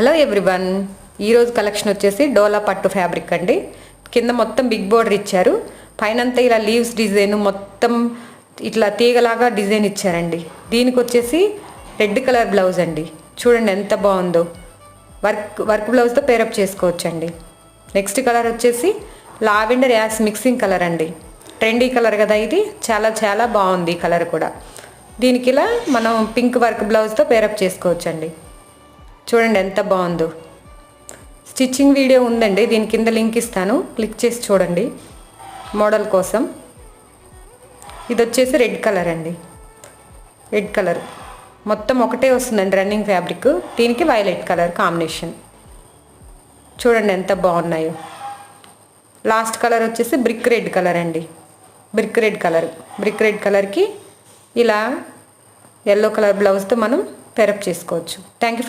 Hello everyone. ఈరోజు collection వచ్చేసి డోలా పట్టు ఫ్యాబ్రిక్ అండి. కింద మొత్తం బిగ్ బోర్డర్ ఇచ్చారు. పైనంతా ఇలా లీవ్స్ డిజైన్ మొత్తం ఇట్లా తీగలాగా డిజైన్ ఇచ్చారండి. దీనికి వచ్చేసి రెడ్ కలర్ బ్లౌజ్ అండి. చూడండి ఎంత బాగుందో. వర్క్ వర్క్ బ్లౌజ్తో పేరప్ చేసుకోవచ్చండి. నెక్స్ట్ కలర్ వచ్చేసి లావెండర్ యాస్ మిక్సింగ్ కలర్ అండి. ట్రెండీ కలర్ కదా ఇది. చాలా చాలా బాగుంది కలర్ కూడా. దీనికి ఇలా మనం పింక్ వర్క్ బ్లౌజ్తో పేరప్ చేసుకోవచ్చండి. చూడండి ఎంత బాగుందో. స్టిచ్చింగ్ వీడియో ఉందండి దీని కింద లింక్ ఇస్తాను. క్లిక్ చేసి చూడండి. మోడల్ కోసం. ఇది వచ్చేసి రెడ్ కలర్ అండి. Red colour. మొత్తం ఒకటే వస్తుందండి రన్నింగ్ ఫ్యాబ్రిక్. దీనికి వైలెట్ కలర్ కాంబినేషన్. చూడండి ఎంత బాగున్నాయో. లాస్ట్ కలర్ వచ్చేసి బ్రిక్ రెడ్ కలర్ అండి. Brick red colour. Brick red కలర్కి ఇలా ఎల్లో కలర్ బ్లౌజ్తో మనం పెరప్ చేసుకోవచ్చు. Thank you for